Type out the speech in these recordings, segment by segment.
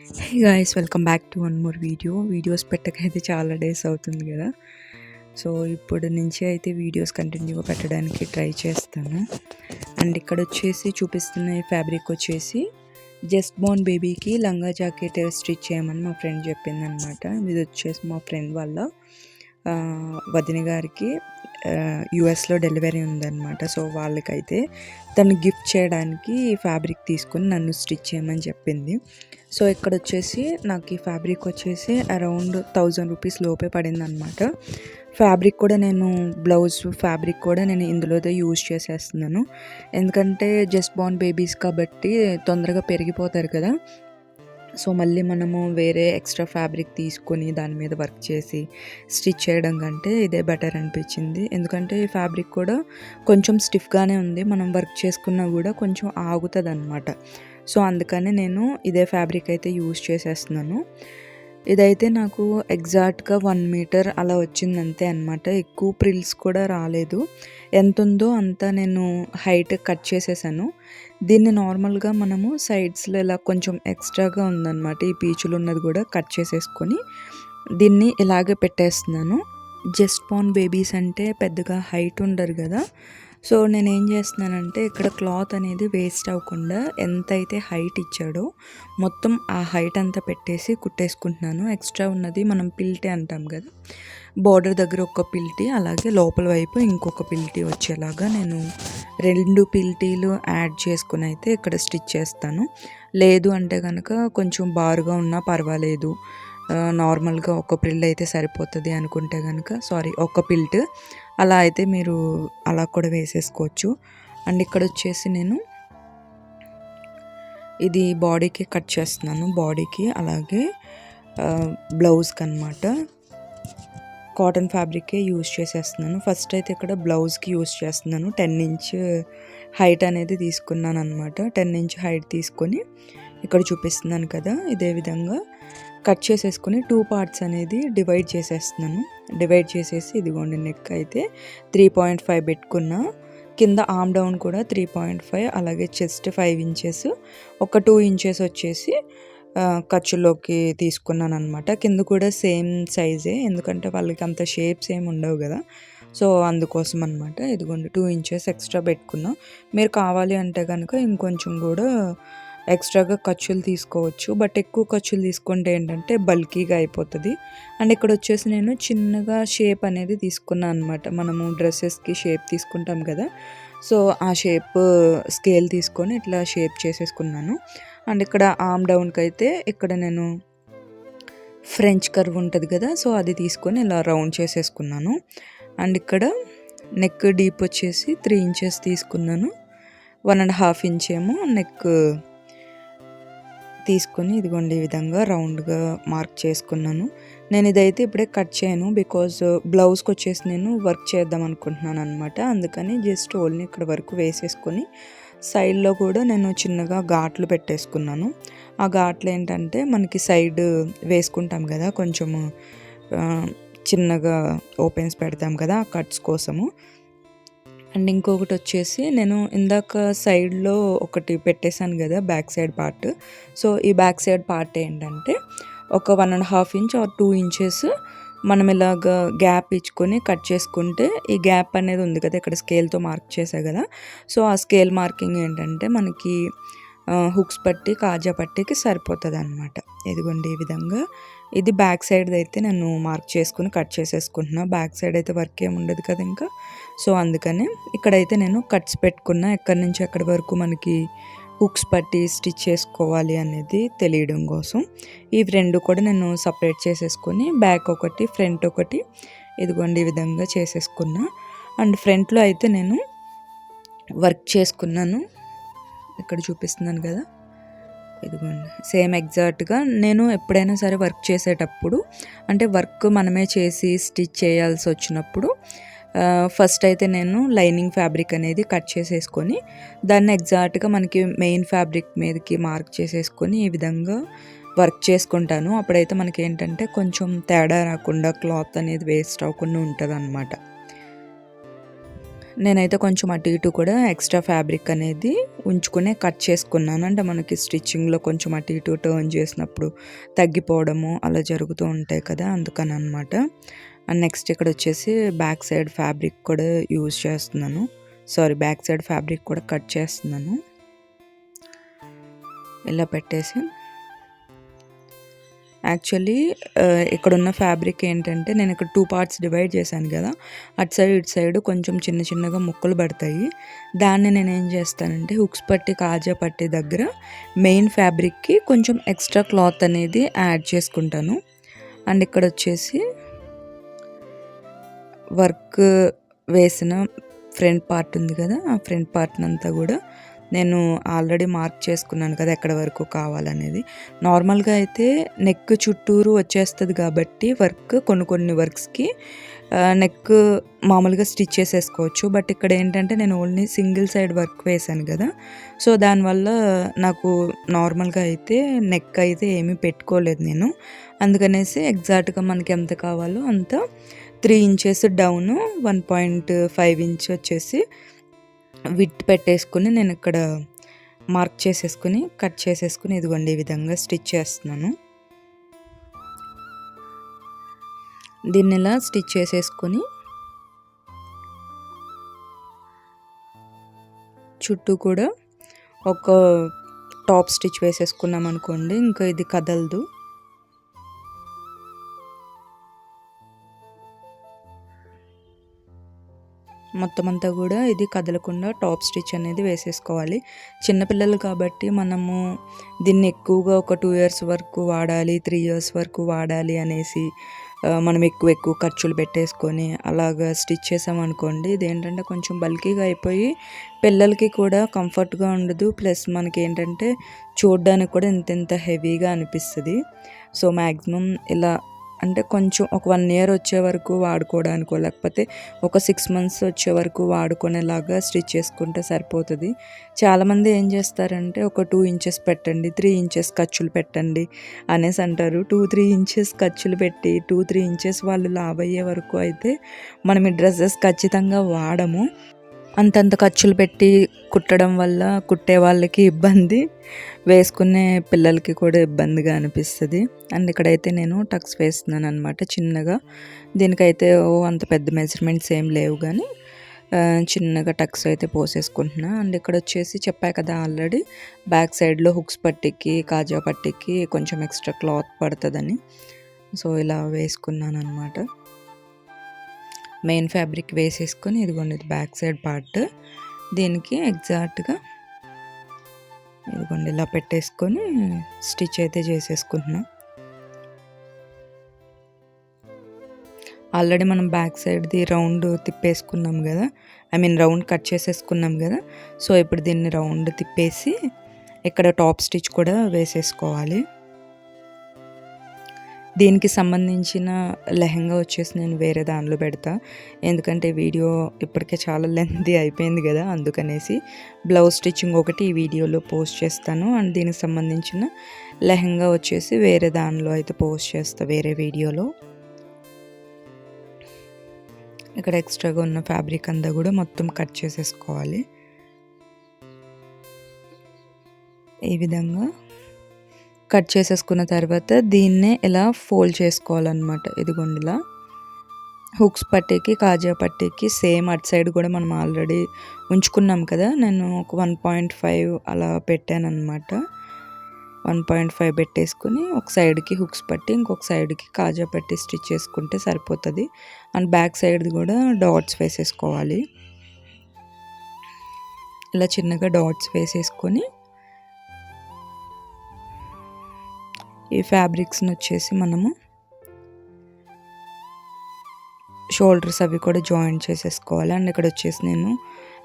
Hey welcome back to one more video videos పెట్టకైతే చాలా days అవుతుంది కదా. సో ఇప్పుడు నుంచి అయితే వీడియోస్ కంటిన్యూగా పెట్టడానికి ట్రై చేస్తాను. అండ్ ఇక్కడ వచ్చేసి చూపిస్తున్న ఈ ఫ్యాబ్రిక్ వచ్చేసి జస్ట్ బోర్న్ బేబీకి లంగా జాకెట్ స్టిచ్ చేయమని మా ఫ్రెండ్ చెప్పింది అనమాట ఇది వచ్చేసి మా ఫ్రెండ్ వాళ్ళ వదిన గారికి యుఎస్లో డెలివరీ ఉందన్నమాట. సో వాళ్ళకైతే తను గిఫ్ట్ చేయడానికి ఈ ఫ్యాబ్రిక్ తీసుకొని నన్ను స్టిచ్ చేయమని చెప్పింది. సో ఇక్కడ వచ్చేసి నాకు ఈ ఫ్యాబ్రిక్ వచ్చేసి అరౌండ్ థౌజండ్ రూపీస్ లోపే పడింది అనమాట ఫ్యాబ్రిక్ కూడా నేను బ్లౌజ్ ఫ్యాబ్రిక్ కూడా నేను ఇందులోదే యూజ్ చేసేస్తున్నాను. ఎందుకంటే జస్ట్ బార్న్ బేబీస్ కాబట్టి తొందరగా పెరిగిపోతారు కదా. సో మళ్ళీ మనము వేరే ఎక్స్ట్రా ఫ్యాబ్రిక్ తీసుకొని దాని మీద వర్క్ చేసి స్టిచ్ చేయడం కంటే ఇదే బెటర్ అనిపించింది. ఎందుకంటే ఈ ఫ్యాబ్రిక్ కూడా కొంచెం స్టిఫ్గానే ఉంది. మనం వర్క్ చేసుకున్నా కూడా కొంచెం ఆగుతుంది అనమాట సో అందుకనే నేను ఇదే ఫ్యాబ్రిక్ అయితే యూజ్ చేసేస్తున్నాను. ఇదైతే నాకు ఎగ్జాక్ట్గా వన్ మీటర్ అలా వచ్చింది అంతే అనమాట ఎక్కువ ప్రిల్స్ కూడా రాలేదు. ఎంత ఉందో అంత నేను హైట్ కట్ చేసేసాను. దీన్ని నార్మల్గా మనము సైడ్స్లో ఇలా కొంచెం ఎక్స్ట్రాగా ఉందన్నమాట. ఈ పీచులు ఉన్నది కూడా కట్ చేసేసుకొని దీన్ని ఇలాగే పెట్టేస్తున్నాను. జస్ట్ పాన్ బేబీస్ అంటే పెద్దగా హైట్ ఉండరు కదా. సో నేను ఏం చేస్తున్నానంటే ఇక్కడ క్లాత్ అనేది వేస్ట్ అవ్వకుండా ఎంత అయితే హైట్ ఇచ్చాడో మొత్తం ఆ హైట్ అంతా పెట్టేసి కుట్టేసుకుంటున్నాను. ఎక్స్ట్రా ఉన్నది మనం పిల్టీ అంటాం కదా. బార్డర్ దగ్గర ఒక పిల్టీ అలాగే లోపల వైపు ఇంకొక పిల్టీ వచ్చేలాగా నేను రెండు పిల్టీలు యాడ్ చేసుకుని అయితే ఇక్కడ స్టిచ్ చేస్తాను. లేదు అంటే కనుక కొంచెం బారుగా ఉన్నా పర్వాలేదు. నార్మల్గా ఒక పిల్ట్ అయితే సరిపోతుంది అనుకుంటే కనుక సారీ ఒక పిల్ట్ అలా అయితే మీరు అలా కూడా వేసేసుకోవచ్చు. అండ్ ఇక్కడ వచ్చేసి నేను ఇది బాడీకి కట్ చేస్తున్నాను. బాడీకి అలాగే బ్లౌజ్కి అనమాట కాటన్ ఫ్యాబ్రికే యూజ్ చేసేస్తున్నాను. ఫస్ట్ అయితే ఇక్కడ బ్లౌజ్కి యూజ్ చేస్తున్నాను. టెన్ ఇంచ్ హైట్ అనేది తీసుకున్నాను అనమాట టెన్ ఇంచ్ హైట్ తీసుకొని ఇక్కడ చూపిస్తున్నాను కదా ఇదే విధంగా. కట్ చేసేసుకొని టూ పార్ట్స్ అనేది డివైడ్ చేసేస్తున్నాను. డివైడ్ చేసేసి ఇదిగోండి నెక్ అయితే త్రీ పాయింట్ ఫైవ్ పెట్టుకున్నా. కింద ఆమ్ డౌన్ కూడా త్రీ పాయింట్ ఫైవ్ అలాగే చెస్ట్ ఫైవ్ ఇంచెస్ ఒక టూ ఇంచెస్ వచ్చేసి ఖర్చులోకి తీసుకున్నాను అనమాట కింద కూడా సేమ్ సైజే ఎందుకంటే వాళ్ళకి అంత షేప్స్ ఏమి ఉండవు కదా. సో అందుకోసం అనమాట ఇదిగోండి టూ ఇంచెస్ ఎక్స్ట్రా పెట్టుకున్నా. మీరు కావాలి అంటే కనుక ఇంకొంచెం కూడా ఎక్స్ట్రాగా ఖర్చులు తీసుకోవచ్చు. బట్ ఎక్కువ ఖర్చులు తీసుకుంటే ఏంటంటే బల్కీగా అయిపోతుంది. అండ్ ఇక్కడ వచ్చేసి నేను చిన్నగా షేప్ అనేది తీసుకున్నాను అనమాట మనము డ్రెస్సెస్కి షేప్ తీసుకుంటాం కదా. సో ఆ షేప్ స్కేల్ తీసుకొని ఇట్లా షేప్ చేసేసుకున్నాను. అండ్ ఇక్కడ ఆమ్ డౌన్కి అయితే ఇక్కడ నేను ఫ్రెంచ్ కర్వ్ ఉంటుంది కదా. సో అది తీసుకొని ఇలా రౌండ్ చేసేసుకున్నాను. అండ్ ఇక్కడ నెక్ డీప్ వచ్చేసి త్రీ ఇంచెస్ తీసుకున్నాను. వన్ అండ్ హాఫ్ ఇంచ్ ఏమో నెక్ తీసుకొని ఇదిగోండి ఈ విధంగా రౌండ్గా మార్క్ చేసుకున్నాను. నేను ఇదైతే ఇప్పుడే కట్ చేయను బికాజ్ uh, బ్లౌజ్కి వచ్చేసి నేను వర్క్ చేద్దాం అనుకుంటున్నాను అనమాట అందుకని జస్ట్ ఓన్లీ ఇక్కడ వరకు వేసేసుకొని సైడ్లో కూడా నేను చిన్నగా ఘాట్లు పెట్టేసుకున్నాను. ఆ ఘాట్లు ఏంటంటే మనకి సైడ్ వేసుకుంటాం కదా కొంచెము చిన్నగా ఓపెన్స్ పెడతాం కదా ఆ కట్స్ కోసము. అండ్ ఇంకొకటి వచ్చేసి నేను ఇందాక సైడ్లో ఒకటి పెట్టేశాను కదా బ్యాక్ సైడ్ పార్ట్. సో ఈ బ్యాక్ సైడ్ పార్ట్ ఏంటంటే ఒక one and half inch or two inches మనం ఇలాగ గ్యాప్ ఇచ్చుకొని కట్ చేసుకుంటే ఈ గ్యాప్ అనేది ఉంది కదా ఇక్కడ స్కేల్తో మార్క్ చేసా కదా. సో ఆ స్కేల్ మార్కింగ్ ఏంటంటే మనకి హుక్స్ పట్టి కాజా పట్టికి సరిపోతుంది అనమాట ఇదిగోండి ఈ విధంగా. ఇది బ్యాక్ సైడ్ అయితే నేను మార్క్ చేసుకుని కట్ చేసేసుకుంటున్నా. బ్యాక్ సైడ్ అయితే వర్క్ ఏమి ఉండదు కదా ఇంకా. సో అందుకనే ఇక్కడైతే నేను కట్స్ పెట్టుకున్నా. ఎక్కడి నుంచి ఎక్కడి వరకు మనకి హుక్స్ పట్టి స్టిచ్ చేసుకోవాలి అనేది తెలియడం కోసం. ఈ రెండు కూడా నేను సపరేట్ చేసేసుకొని బ్యాక్ ఒకటి ఫ్రంట్ ఒకటి ఇదిగోండి ఈ విధంగా చేసేసుకున్నా. అండ్ ఫ్రంట్లో అయితే నేను వర్క్ చేసుకున్నాను. ఇక్కడ చూపిస్తున్నాను కదా. ఇదిగోండి. సేమ్ ఎగ్జాక్ట్గా నేను ఎప్పుడైనా సరే వర్క్ చేసేటప్పుడు అంటే వర్క్ మనమే చేసి స్టిచ్ చేయాల్సి వచ్చినప్పుడు ఫస్ట్ అయితే నేను లైనింగ్ ఫ్యాబ్రిక్ అనేది కట్ చేసేసుకొని దాన్ని ఎగ్జాక్ట్గా మనకి మెయిన్ ఫ్యాబ్రిక్ మీదకి మార్క్ చేసేసుకొని ఈ విధంగా వర్క్ చేసుకుంటాను. అప్పుడైతే మనకి ఏంటంటే కొంచెం తేడా రాకుండా క్లాత్ అనేది వేస్ట్ అవ్వకుండా ఉంటుంది అనమాట నేనైతే కొంచెం అటు ఇటు కూడా ఎక్స్ట్రా ఫ్యాబ్రిక్ అనేది ఉంచుకునే కట్ చేసుకున్నాను. అంటే మనకి స్టిచ్చింగ్లో కొంచెం అటు ఇటు టర్న్ చేసినప్పుడు తగ్గిపోవడము అలా జరుగుతూ ఉంటాయి కదా అందుకని అనమాట అండ్ నెక్స్ట్ ఇక్కడ వచ్చేసి బ్యాక్ సైడ్ ఫ్యాబ్రిక్ కూడా యూజ్ చేస్తున్నాను. సారీ బ్యాక్ సైడ్ ఫ్యాబ్రిక్ కూడా కట్ చేస్తున్నాను. ఇలా పెట్టేసి. యాక్చువల్లీ ఇక్కడ ఉన్న ఫ్యాబ్రిక్ ఏంటంటే నేను ఇక్కడ టూ పార్ట్స్ డివైడ్ చేశాను కదా. అటు సైడ్ ఇటు సైడ్ కొంచెం చిన్న చిన్నగా ముక్కలు పడతాయి. దాన్ని నేను ఏం చేస్తానంటే హుక్స్ పట్టి కాజా పట్టి దగ్గర మెయిన్ ఫ్యాబ్రిక్కి కొంచెం ఎక్స్ట్రా క్లాత్ అనేది యాడ్ చేసుకుంటాను. అండ్ ఇక్కడ వచ్చేసి వర్క్ వేసిన ఫ్రంట్ పార్ట్ ఉంది కదా ఆ ఫ్రంట్ పార్ట్ని అంతా కూడా నేను ఆల్రెడీ మార్క్ చేసుకున్నాను కదా ఎక్కడ వరకు కావాలనేది. నార్మల్గా అయితే నెక్ చుట్టూరు వచ్చేస్తుంది కాబట్టి వర్క్ కొన్ని కొన్ని వర్క్స్కి నెక్ మామూలుగా స్టిచ్ చేసేసుకోవచ్చు. బట్ ఇక్కడ ఏంటంటే నేను ఓన్లీ సింగిల్ సైడ్ వర్క్ వేసాను కదా సో దానివల్ల నాకు నార్మల్గా అయితే నెక్ అయితే ఏమీ పెట్టుకోలేదు నేను. అందుకనేసి ఎగ్జాక్ట్గా మనకి ఎంత కావాలో అంత three inches down one point five inch వచ్చేసి విట్ పెట్టేసుకుని నేను ఇక్కడ మార్క్ చేసేసుకుని కట్ చేసేసుకుని ఇదిగోండి ఈ విధంగా స్టిచ్ చేస్తున్నాను. దీన్ని ఇలా స్టిచ్ చేసేసుకొని చుట్టూ కూడా ఒక టాప్ స్టిచ్ వేసేసుకున్నాం అనుకోండి ఇంకా ఇది కదలదు. మొత్తం అంతా కూడా ఇది కదలకుండా టాప్ స్టిచ్ అనేది వేసేసుకోవాలి. చిన్నపిల్లలు కాబట్టి మనము దీన్ని ఎక్కువగా ఒక టూ ఇయర్స్ వరకు వాడాలి త్రీ ఇయర్స్ వరకు వాడాలి అనేసి మనం ఎక్కువ ఎక్కువ ఖర్చులు పెట్టేసుకొని అలాగా స్టిచ్ చేసామనుకోండి ఇది ఏంటంటే కొంచెం బల్కీగా అయిపోయి పిల్లలకి కూడా కంఫర్ట్గా ఉండదు. ప్లస్ మనకి ఏంటంటే చూడడానికి కూడా ఇంత ఇంత హెవీగా అనిపిస్తుంది. సో మ్యాక్సిమం ఇలా అంటే కొంచెం ఒక వన్ ఇయర్ వచ్చే వరకు వాడుకోవడానికో లేకపోతే ఒక సిక్స్ మంత్స్ వచ్చే వరకు వాడుకునేలాగా స్టిచ్ చేసుకుంటే సరిపోతుంది. చాలామంది ఏం చేస్తారంటే ఒక టూ ఇంచెస్ పెట్టండి త్రీ ఇంచెస్ ఖర్చులు పెట్టండి అనేసి అంటారు. టూ త్రీ ఇంచెస్ ఖర్చులు పెట్టి టూ త్రీ ఇంచెస్ వాళ్ళు లాభ అయ్యే వరకు అయితే మనం ఈ డ్రెస్సెస్ ఖచ్చితంగా వాడము. అంతంత ఖర్చులు పెట్టి కుట్టడం వల్ల కుట్టే వాళ్ళకి ఇబ్బంది వేసుకునే పిల్లలకి కూడా ఇబ్బందిగా అనిపిస్తుంది. అండ్ ఇక్కడైతే నేను టక్స్ వేస్తున్నాను అనమాట చిన్నగా. దీనికైతే ఓ అంత పెద్ద మెజర్మెంట్స్ ఏం లేవు కానీ చిన్నగా టక్స్ అయితే పోసేసుకుంటున్నా. అండ్ ఇక్కడ వచ్చేసి చెప్పా కదా ఆల్రెడీ బ్యాక్ సైడ్లో హుక్స్ పట్టికి కాజా పట్టికి కొంచెం ఎక్స్ట్రా క్లాత్ పడుతుందని. సో ఇలా వేసుకున్నాను అనమాట మెయిన్ ఫ్యాబ్రిక్ వేసేసుకొని ఇదిగోండి ఇది బ్యాక్ సైడ్ పార్ట్. దీనికి ఎగ్జాక్ట్గా ఇదిగోండి ఇలా పెట్టేసుకొని స్టిచ్ అయితే చేసేసుకుంటున్నాం. ఆల్రెడీ మనం బ్యాక్ సైడ్ది రౌండ్ తిప్పేసుకున్నాం కదా ఐ మీన్ రౌండ్ కట్ చేసేసుకున్నాం కదా సో ఇప్పుడు దీన్ని రౌండ్ తిప్పేసి ఇక్కడ టాప్ స్టిచ్ కూడా వేసేసుకోవాలి. దీనికి సంబంధించిన లెహంగా వచ్చేసి నేను వేరే దానిలో పెడతా. ఎందుకంటే వీడియో ఇప్పటికే చాలా లెంతీ అయిపోయింది కదా అందుకనేసి బ్లౌజ్ స్టిచ్చింగ్ ఒకటి ఈ వీడియోలో పోస్ట్ చేస్తాను. అండ్ దీనికి సంబంధించిన లెహంగా వచ్చేసి వేరే దానిలో అయితే పోస్ట్ చేస్తా వేరే వీడియోలో. ఇక్కడ ఎక్స్ట్రాగా ఉన్న ఫ్యాబ్రిక్ అంతా కూడా మొత్తం కట్ చేసేసుకోవాలి. ఈ విధంగా కట్ చేసేసుకున్న తర్వాత దీన్నే ఇలా ఫోల్డ్ చేసుకోవాలన్నమాట. ఇదిగోండి ఇలా. హుక్స్ పట్టేకి కాజా పట్టేకి సేమ్ అటు సైడ్ కూడా మనం ఆల్రెడీ ఉంచుకున్నాం కదా. నేను ఒక వన్ పాయింట్ ఫైవ్ అలా పెట్టాను అనమాట వన్ పాయింట్ ఫైవ్ పెట్టేసుకుని ఒక సైడ్కి హుక్స్ పట్టి ఇంకొక సైడ్కి కాజా పట్టి స్టిచ్ చేసుకుంటే సరిపోతుంది. అండ్ బ్యాక్ సైడ్ది కూడా డాట్స్ వేసేసుకోవాలి. ఇలా చిన్నగా డాట్స్ వేసేసుకొని ఈ ఫ్యాబ్రిక్స్ని వచ్చేసి మనము షోల్డర్స్ అవి కూడా జాయింట్ చేసేసుకోవాలి. అండ్ ఇక్కడ వచ్చేసి నేను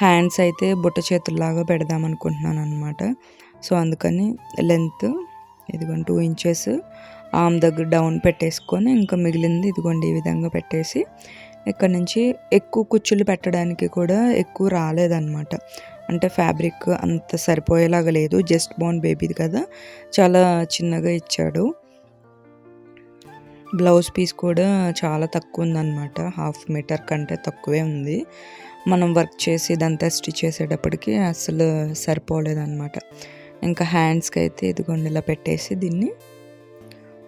హ్యాండ్స్ అయితే బుట్ట చేతుల్లాగా పెడదాం అనుకుంటున్నాను అనమాట సో అందుకని లెంత్ ఇదిగోండి టూ ఇంచెస్ ఆమ్ దగ్గర డౌన్ పెట్టేసుకొని ఇంకా మిగిలింది ఇదిగోండి ఈ విధంగా పెట్టేసి ఇక్కడ నుంచి ఎక్కువ కుచ్చులు పెట్టడానికి కూడా ఎక్కువ రాలేదన్నమాట. అంటే ఫ్యాబ్రిక్ అంత సరిపోయేలాగా లేదు. జస్ట్ బోన్ బేబీది కదా. చాలా చిన్నగా ఇచ్చాడు. బ్లౌజ్ పీస్ కూడా చాలా తక్కువ ఉందన్నమాట. హాఫ్ మీటర్ కంటే తక్కువే ఉంది. మనం వర్క్ చేసి ఇదంతా స్టిచ్ చేసేటప్పటికి అసలు సరిపోలేదన్నమాట. ఇంకా హ్యాండ్స్కి అయితే ఇదిగోండి ఇలా పెట్టేసి దీన్ని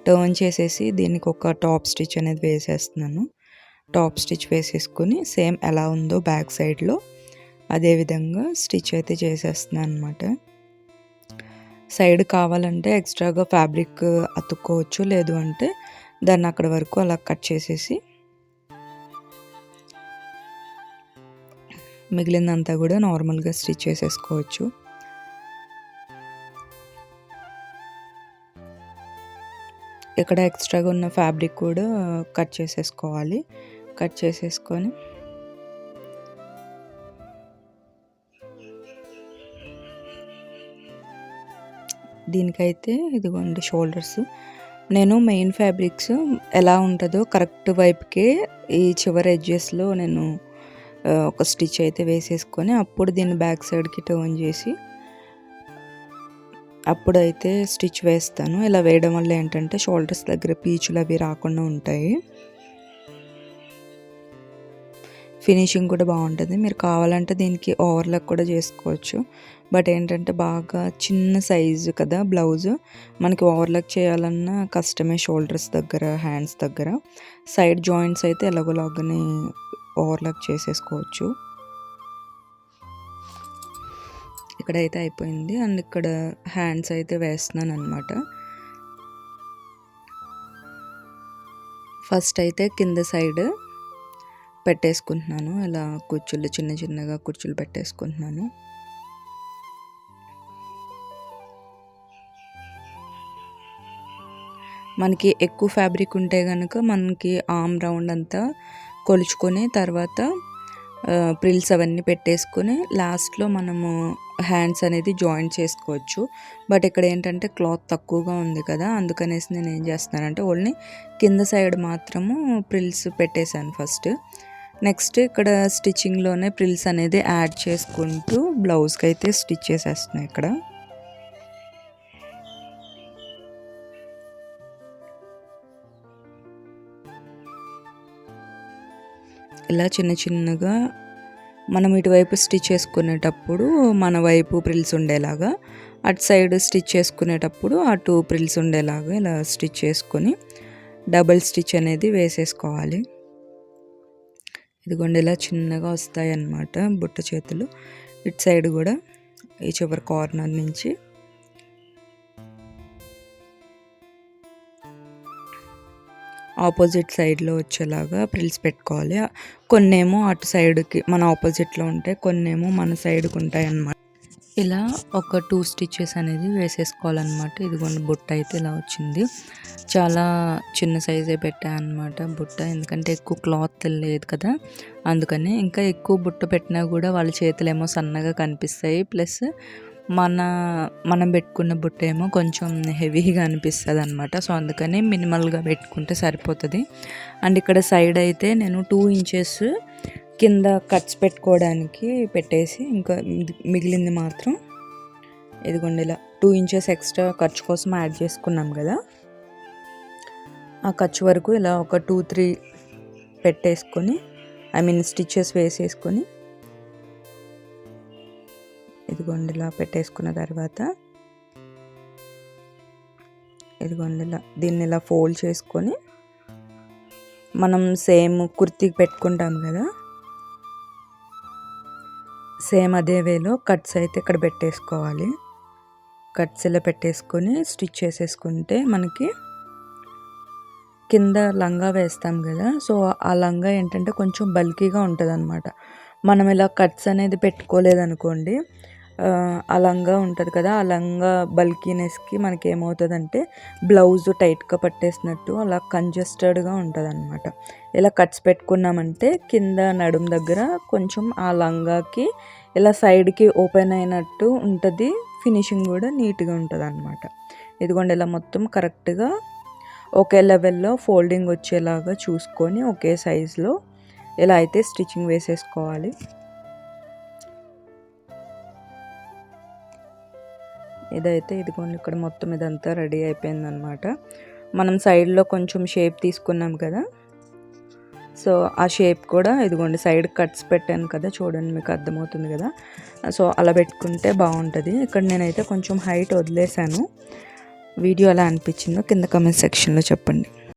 టర్న్ చేసేసి దీనికి ఒక టాప్ స్టిచ్ అనేది వేసేస్తున్నాను. టాప్ స్టిచ్ వేసేసుకుని సేమ్ ఎలా ఉందో బ్యాక్ సైడ్లో అదేవిధంగా స్టిచ్ అయితే చేసేస్తున్నాను అనమాట సైడ్ కావాలంటే ఎక్స్ట్రాగా ఫ్యాబ్రిక్ అతుక్కోవచ్చు లేదు అంటే దాన్ని అక్కడ వరకు అలా కట్ చేసేసి మిగిలిందంతా కూడా నార్మల్గా స్టిచ్ చేసేసుకోవచ్చు. ఇక్కడ ఎక్స్ట్రాగా ఉన్న ఫ్యాబ్రిక్ కూడా కట్ చేసేసుకోవాలి. కట్ చేసేసుకొని దీనికైతే ఇదిగోండి షోల్డర్స్ నేను మెయిన్ ఫ్యాబ్రిక్స్ ఎలా ఉంటుందో కరెక్ట్ వైపుకే ఈ చివరి ఎడ్జెస్లో నేను ఒక స్టిచ్ అయితే వేసేసుకొని అప్పుడు దీన్ని బ్యాక్ సైడ్కి టర్న్ చేసి అప్పుడైతే స్టిచ్ వేస్తాను. ఇలా వేయడం వల్ల ఏంటంటే షోల్డర్స్ దగ్గర పీచులు అవి రాకుండా ఉంటాయి. ఫినిషింగ్ కూడా బాగుంటుంది. మీరు కావాలంటే దీనికి ఓవర్లాక్ కూడా చేసుకోవచ్చు. బట్ ఏంటంటే బాగా చిన్న సైజు కదా బ్లౌజ్. మనకి ఓవర్లాక్ చేయాలన్నా కష్టమే షోల్డర్స్ దగ్గర హ్యాండ్స్ దగ్గర. సైడ్ జాయింట్స్ అయితే ఎలాగోలాగానే ఓవర్లాక్ చేసేసుకోవచ్చు. ఇక్కడైతే అయిపోయింది. అండ్ ఇక్కడ హ్యాండ్స్ అయితే వేస్తున్నాను అనమాట ఫస్ట్ అయితే కింద సైడ్ పెట్టేసుకుంటున్నాను. ఇలా కుర్చీలు చిన్న చిన్నగా కుర్చీలు పెట్టేసుకుంటున్నాను. మనకి ఎక్కువ ఫ్యాబ్రిక్ ఉంటే కనుక మనకి ఆమ్ రౌండ్ అంతా కొలుచుకొని తర్వాత ప్రిల్స్ అవన్నీ పెట్టేసుకొని లాస్ట్లో మనము హ్యాండ్స్ అనేది జాయిన్ చేసుకోవచ్చు. బట్ ఇక్కడ ఏంటంటే క్లాత్ తక్కువగా ఉంది కదా అందుకనేసి నేను ఏం చేస్తున్నానంటే ఓన్లీ కింద సైడ్ మాత్రము ప్రిల్స్ పెట్టేశాను ఫస్ట్. నెక్స్ట్ ఇక్కడ స్టిచ్చింగ్లోనే ప్రిల్స్ అనేది యాడ్ చేసుకుంటూ బ్లౌజ్కి అయితే స్టిచ్ చేసేస్తున్నాయి ఇక్కడ. ఇలా చిన్న చిన్నగా మనం ఇటువైపు స్టిచ్ చేసుకునేటప్పుడు మన వైపు ప్రిల్స్ ఉండేలాగా అటు సైడ్ స్టిచ్ చేసుకునేటప్పుడు అటు ప్రిల్స్ ఉండేలాగా ఇలా స్టిచ్ చేసుకొని డబుల్ స్టిచ్ అనేది వేసేసుకోవాలి. ఇదిగోండి ఇలా చిన్నగా వస్తాయి అన్నమాట బుట్ట చేతులు. ఇటు సైడ్ కూడా ఈ చివరి కార్నర్ నుంచి ఆపోజిట్ సైడ్లో వచ్చేలాగా ప్రిల్స్ పెట్టుకోవాలి. కొన్నేమో అటు సైడ్కి మన ఆపోజిట్లో ఉంటాయి కొన్నేమో మన సైడ్కి ఉంటాయి అన్నమాట ఇలా ఒక టూ స్టిచ్చెస్ అనేది వేసేసుకోవాలన్నమాట. ఇదిగోండి బుట్ట అయితే ఇలా వచ్చింది. చాలా చిన్న సైజే అనమాట బుట్ట ఎందుకంటే ఎక్కువ క్లాత్ లేదు కదా. అందుకని ఇంకా ఎక్కువ బుట్ట పెట్టినా కూడా వాళ్ళ చేతులేమో సన్నగా కనిపిస్తాయి. ప్లస్ మన మనం పెట్టుకున్న బుట్ట ఏమో కొంచెం హెవీగా అనిపిస్తుంది అనమాట సో అందుకని మినిమల్గా పెట్టుకుంటే సరిపోతుంది. అండ్ ఇక్కడ సైడ్ అయితే నేను టూ ఇంచెస్ కింద కట్స్ పెట్టుకోవడానికి పెట్టేసి ఇంకా మిగిలింది మాత్రం ఇదిగోండి ఇలా టూ ఇంచెస్ ఎక్స్ట్రా ఖర్చు కోసం యాడ్ చేసుకున్నాం కదా. ఆ ఖర్చు వరకు ఇలా ఒక టూ త్రీ పెట్టేసుకొని ఐ మీన్ స్టిచెస్ వేసేసుకొని ఇదిగోండి ఇలా పెట్టేసుకున్న తర్వాత ఇదిగోండి ఇలా దీన్ని ఇలా ఫోల్డ్ చేసుకొని మనం సేమ్ కుర్తీకి పెట్టుకుంటాం కదా. సేమ్ అదే వేలో కట్స్ అయితే ఇక్కడ పెట్టేసుకోవాలి. కట్స్ ఇలా పెట్టేసుకొని స్టిచ్ చేసేసుకుంటే మనకి కింద లంగా వేస్తాం కదా. సో ఆ లంగా ఏంటంటే కొంచెం బల్కీగా ఉంటుంది అనమాట మనం ఇలా కట్స్ అనేది పెట్టుకోలేదనుకోండి ఆ లంగా ఉంటుంది కదా ఆ లంగా బల్కీనెస్కి మనకి ఏమవుతుందంటే బ్లౌజ్ టైట్గా పట్టేసినట్టు అలా కంజెస్టెడ్గా ఉంటుంది అనమాట ఇలా కట్స్ పెట్టుకున్నామంటే కింద నడుం దగ్గర కొంచెం ఆ లంగాకి ఇలా సైడ్కి ఓపెన్ అయినట్టు ఉంటుంది. ఫినిషింగ్ కూడా నీట్గా ఉంటుంది అనమాట ఇదిగోండి ఇలా మొత్తం కరెక్ట్గా ఒకే లెవెల్లో ఫోల్డింగ్ వచ్చేలాగా చూసుకొని ఒకే సైజులో ఇలా అయితే స్టిచ్చింగ్ వేసేసుకోవాలి. ఇదైతే ఇదిగోండి ఇక్కడ మొత్తం ఇదంతా రెడీ అయిపోయిందనమాట మనం సైడ్లో కొంచెం షేప్ తీసుకున్నాం కదా. సో ఆ షేప్ కూడా ఇదిగోండి సైడ్ కట్స్ పెట్టాను కదా చూడండి మీకు అర్థమవుతుంది కదా. సో అలా పెట్టుకుంటే బాగుంటుంది. ఇక్కడ నేనైతే కొంచెం హైట్ వదిలేశాను. వీడియో ఎలా అనిపించిందో కింద కమెంట్ సెక్షన్లో చెప్పండి.